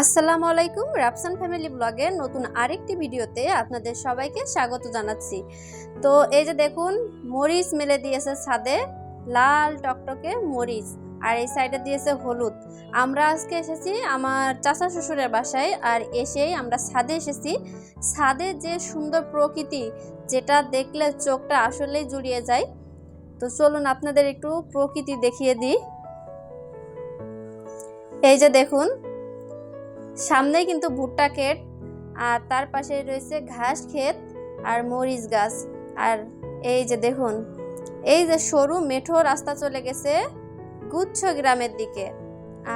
আসসালামু আলাইকুম, রাফসান ফ্যামিলি ব্লগের নতুন আরেকটি ভিডিওতে আপনাদের সবাইকে স্বাগত জানাচ্ছি। তো এই যে দেখুন, মরিচ মেলে দিয়েছে ছাদে, লাল টকটকে মরিচ, আর এই সাইডে দিয়েছে হলুদ। আমরা আজকে এসেছি আমার চাচা শ্বশুরের বাসায়, আর এসেই আমরা ছাদে এসেছি। ছাদে যে সুন্দর প্রকৃতি, যেটা দেখলে চোখটা আসলেই জুড়িয়ে যায়। তো চলুন আপনাদের একটু প্রকৃতি দেখিয়ে দিই। এই যে দেখুন সামনেই কিন্তু ভুট্টা ক্ষেত, আর তার পাশে রয়েছে ঘাস ক্ষেত আর মরিচ গাছ। আর এই যে দেখুন, এই যে সরু মেঠো রাস্তা চলে গেছে গুচ্ছ গ্রামের দিকে।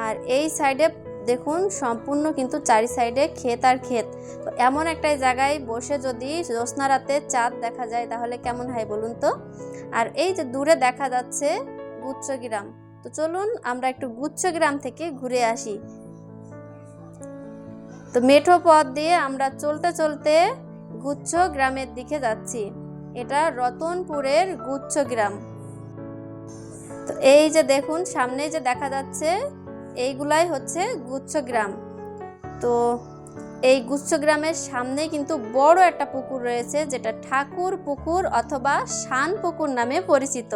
আর এই সাইডে দেখুন, সম্পূর্ণ কিন্তু চারি সাইডে ক্ষেত আর ক্ষেত। তো এমন একটা জায়গায় বসে যদি জ্যোৎস্না রাতে চাঁদ দেখা যায়, তাহলে কেমন হয় বলুন তো? আর এই যে দূরে দেখা যাচ্ছে গুচ্ছ গ্রাম। তো চলুন আমরা একটু গুচ্ছ গ্রাম থেকে ঘুরে আসি। তো মেঠো পথ দিয়ে আমরা চলতে চলতে গুচ্ছ গ্রামের দিকে যাচ্ছি। এটা রতনপুরের গুচ্ছ গ্রাম। তো এই যে দেখুন সামনে যে দেখা যাচ্ছে, এইগুলাই হচ্ছে গুচ্ছ গ্রাম। তো এই গুচ্ছ গ্রামের সামনে কিন্তু বড় একটা পুকুর রয়েছে, যেটা ঠাকুর পুকুর অথবা শান পুকুর নামে পরিচিত।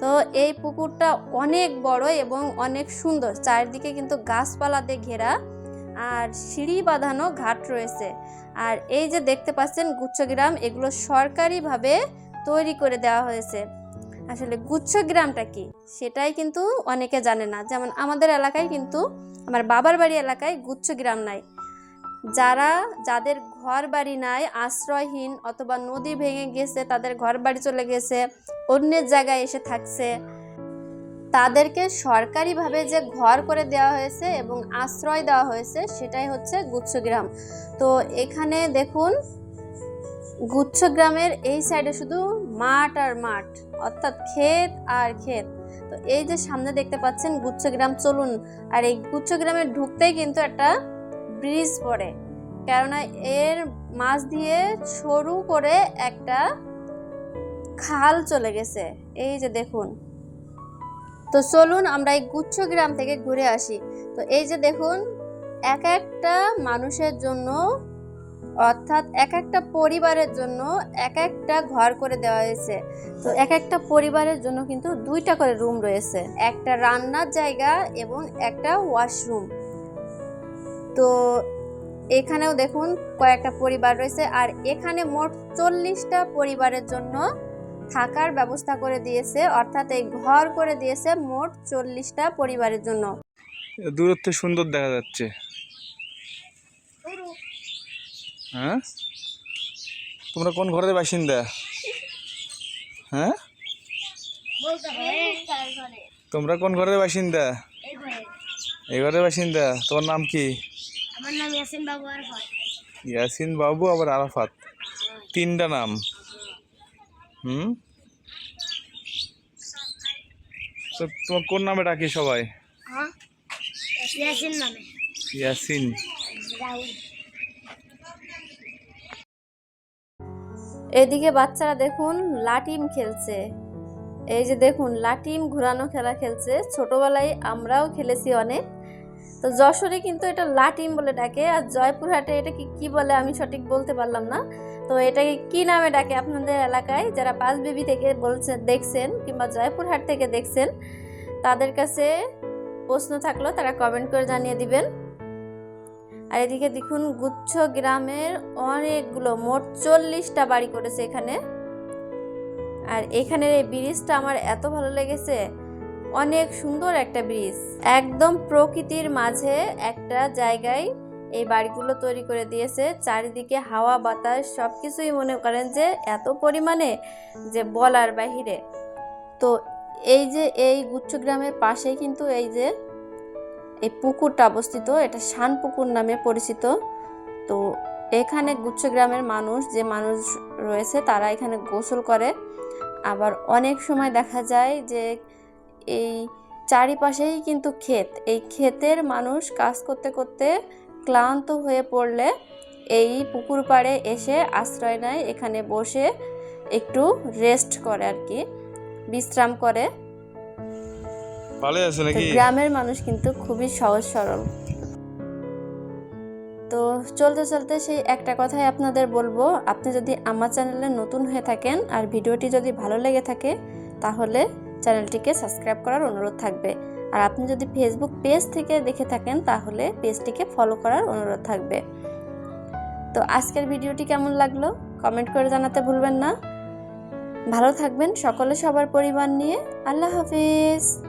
তো এই পুকুরটা অনেক বড় এবং অনেক সুন্দর। চারিদিকে কিন্তু গাছপালা দিয়ে ঘেরা। আর সিঁড়ি বাঁধানো ঘাট রয়েছে। আর এই যে দেখতে পাচ্ছেন গুচ্ছগ্রাম, এগুলো সরকারিভাবে তৈরি করে দেওয়া হয়েছে। আসলে গুচ্ছগ্রামটা কি? সেটাই কিন্তু অনেকে জানে না। যেমন আমাদের এলাকায় কিন্তু, আমার বাবার বাড়ি এলাকায় গুচ্ছগ্রাম নাই। যারা, যাদের ঘর বাড়ি নাই, আশ্রয়হীন অথবা নদী ভেঙে গেছে, তাদের ঘর বাড়ি চলে গেছে, অন্যের জায়গায় এসে থাকছে তাদেরকে সরকারিভাবে যে ঘর করে দেওয়া হয়েছে এবং আশ্রয় দেওয়া হয়েছে, সেটাই হচ্ছে গুচ্ছগ্রাম। তো এখানে দেখুন, গুচ্ছগ্রামের এই সাইডে শুধু মাঠ আর মাঠ, অর্থাৎ ক্ষেত আর ক্ষেত। তো এই যে সামনে দেখতে পাচ্ছেন গুচ্ছগ্রাম, চলুন। আর এই গুচ্ছগ্রামে ঢুকতেই কিন্তু একটা ব্রিজ পড়ে, কেননা এর মাছ দিয়ে সরু করে একটা খাল চলে গেছে। এই যে দেখুন। তো চলুন আমরা এই গুচ্ছ গ্রাম থেকে ঘুরে আসি। তো এই যে দেখুন, এক একটা মানুষের জন্য, অর্থাৎ এক একটা পরিবারের জন্য এক একটা ঘর করে দেওয়া হয়েছে। তো এক একটা পরিবারের জন্য কিন্তু দুইটা করে রুম রয়েছে। একটা রান্নার জায়গা এবং একটা ওয়াশরুম তো এখানেও দেখুন কয়েকটা পরিবার রয়েছে, আর এখানে মোট চল্লিশটা পরিবারের জন্য থাকার ব্যবস্থা করে দিয়েছে অর্থাৎ এই ঘর করে দিয়েছে মোট চল্লিশটা পরিবারের জন্য। দূরত্বে সুন্দর দেখা যাচ্ছে। হ্যাঁ? তোমরা কোন ঘরের বাসিন্দা? হ্যাঁ? তোমরা কোন ঘরের বাসিন্দা? এই ঘরের বাসিন্দা তোমার নাম কি? আমার নাম ইয়াসিন বাবু আরফাত। ইয়াসিন বাবু আবার আরাফাত। তিনটা নাম। হুম? তোমার কোন নামে ডাকি সবাই? ইয়াসিন নামে। ইয়াসিন। এদিকে বাচ্চারা দেখুন লাটিম খেলছে। এই যে দেখুন লাটিম ঘোরানো খেলা খেলছে। ছোটবেলায় আমরাও খেলেছি অনেক। তো যশোরে কিন্তু এটা লাটিম বলে ডাকে আর জয়পুরহাটে এটা কি কি বলে আমি সঠিক বলতে পারলাম না। তো এটাকে কি নামে ডাকে আপনাদের এলাকায়? যারা পাঁচ বিবি থেকে বলছেন দেখছেন কিংবা জয়পুরহাট থেকে দেখছেন, তাদের কাছে প্রশ্ন থাকল, তারা কমেন্ট করে জানিয়ে দিবেন। আর এদিকে দেখুন, গুচ্ছ গ্রামের অনেকগুলো, মোট চল্লিশটা বাড়ি করেছে এখানে। আর এখানের এই ব্রিজটা আমার এত ভালো লেগেছে, অনেক সুন্দর একটা ব্রিজ। একদম প্রকৃতির মাঝে একটা জায়গায় এই বাড়িগুলো তৈরি করে দিয়েছে। চারিদিকে হাওয়া, বাতাস সব কিছুই মনে করেন যে এত পরিমাণে যে বলার বাহিরে। তো এই যে এই গুচ্ছ গ্রামের পাশেই কিন্তু এই যে এই পুকুরটা অবস্থিত, এটা শান পুকুর নামে পরিচিত। তো এখানে গুচ্ছ গ্রামের মানুষ, যে মানুষ রয়েছে, তারা এখানে গোসল করে। আবার অনেক সময় দেখা যায় যে এই চারিপাশেই কিন্তু ক্ষেত। এই ক্ষেতের মানুষ কাজ করতে করতে ক্লান্ত হয়ে পড়লে এই পুকুর পাড়ে এসে আশ্রয় নেয়। এখানে বসে একটু রেস্ট করে আর কি বিশ্রাম করে। ভালো আছে নাকি? গ্রামের মানুষ কিন্তু খুবই সহজ সরল। তো চলতে চলতে সেই একটা কথাই আপনাদের বলব। আপনি যদি আমার চ্যানেলে নতুন হয়ে থাকেন আর ভিডিওটি যদি ভালো লেগে থাকে তাহলে চ্যানেলটিকে সাবস্ক্রাইব করার অনুরোধ থাকবে। আর আপনি যদি ফেসবুক পেজ থেকে দেখে থাকেন, তাহলে পেজটিকে ফলো করার অনুরোধ থাকবে। তো আজকের ভিডিওটি কেমন লাগল? কমেন্ট করে জানাতে ভুলবেন না। ভালো থাকবেন সকলে সবার পরিবার নিয়ে। আল্লাহ হাফিজ।